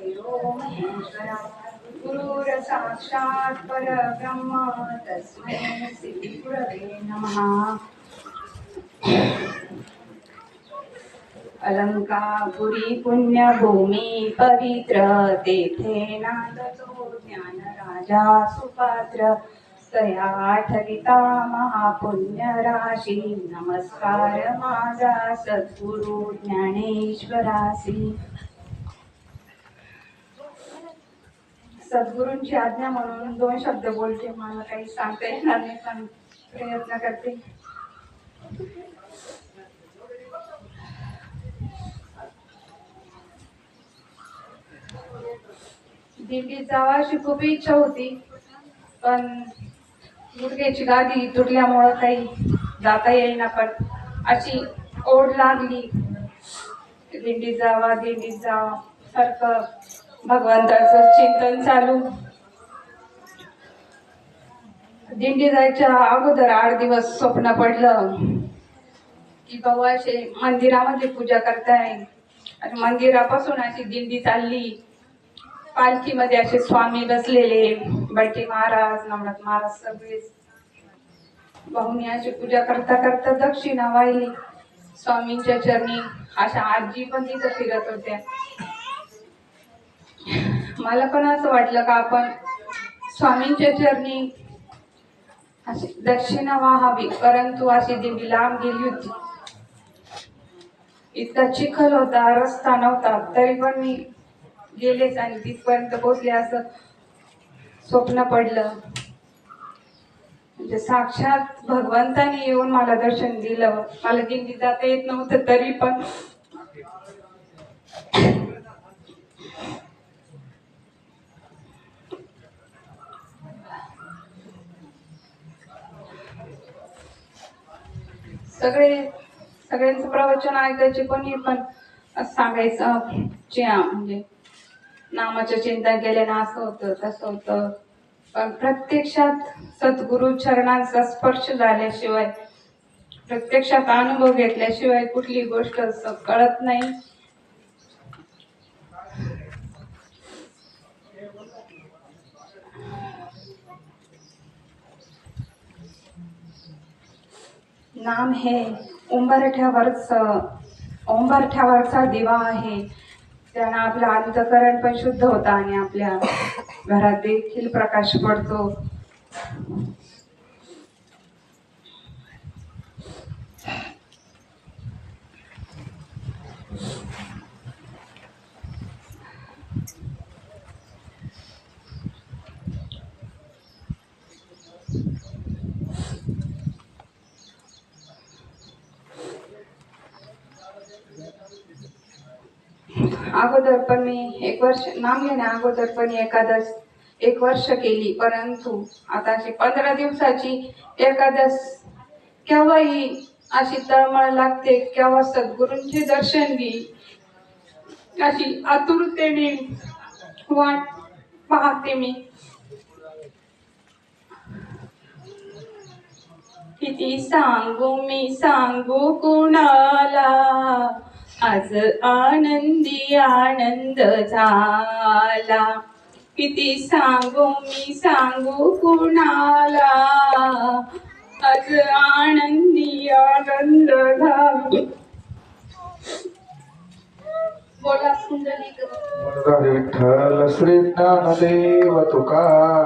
गुरुर्ब्रह्मा महेश्वरा गुरुर परब्रह्म तस्मै श्री गुरवे नमः. अलंकापुरी पुण्यभूमी पवित्र तेथे नांदतो ज्ञान राजा सुपात्र तया ठरिता महापुण्य राशी नमस्कार माझा सद्गुरु ज्ञानेश्वरासी सद्गुरूंची आज्ञा म्हणून दोन शब्द बोलते. मला काही सांगता येणार नाही पण प्रयत्न करते. दिंडीत जावाची खूप इच्छा होती पण गुडघ्याची गादी तुटल्यामुळं काही जाता येईना. पण अशी ओढ लागली. दिंडीत जावा दिंडीत जावा सारखं भगवंताचं चिंतन चालू. दिंडी जायच्या अगोदर आठ दिवस स्वप्न पडलं की बाबा असे मंदिरामध्ये पूजा करताय. आणि मंदिरापासून अशी दिंडी चालली. पालखीमध्ये असे स्वामी बसलेले बलटी महाराज नवनाथ महाराज सगळेच भाऊनी अशी पूजा करता करता दक्षिणा वाहिली. स्वामींच्या चरणी अशा आजी पण तिथं फिरत होत्या. मला पण असं वाटलं का आपण स्वामींच्या चरणी अशी दक्षिणा व्हावी परंतु अशी दिंडी लांब गेली होती. इतका चिखल होता रस्ता नव्हता तरी पण मी गेलेच आणि तिथपर्यंत पोहोचले असं स्वप्न पडलं. म्हणजे साक्षात भगवंताने येऊन मला दर्शन दिलं. मला दिंडी जाता येत नव्हतं तरी पण सगळे सगळ्यांचं प्रवचन ऐकायचे कोणी पण असं सांगायचं चे म्हणजे नामाच्या चिंता केल्यानं असं होतं तसं होतं. पण प्रत्यक्षात सद्गुरु चरणांचा स्पर्श झाल्याशिवाय प्रत्यक्षात अनुभव घेतल्याशिवाय कुठली गोष्ट असं कळत नाही. नाम हे. उंबरठ्यावरच उंबरठ्यावरचा दिवा आहे. त्यानं आपलं अंतकरण पण शुद्ध होतं आणि आपल्या घरात देखील प्रकाश पडतो. अगोदर पण मी एक वर्ष नाम घेण्या अगोदर पण एकादश एक वर्ष केली. परंतु आता अशी पंधरा दिवसाची एकादश केव्हाही अशी तळमळ लागते केव्हा सद्गुरूंचे दर्शन घेईल अशी आतुरतेने वाट पाहते मी. किती सांगू मी सांगू कुणाला? आज आनंदी आनंद झाला. किती सांगू मी सांगू कुणाला? आज आनंदी आनंद झाला. बोला कुंडलिक विठ्ठल श्री ज्ञानदेव तुका.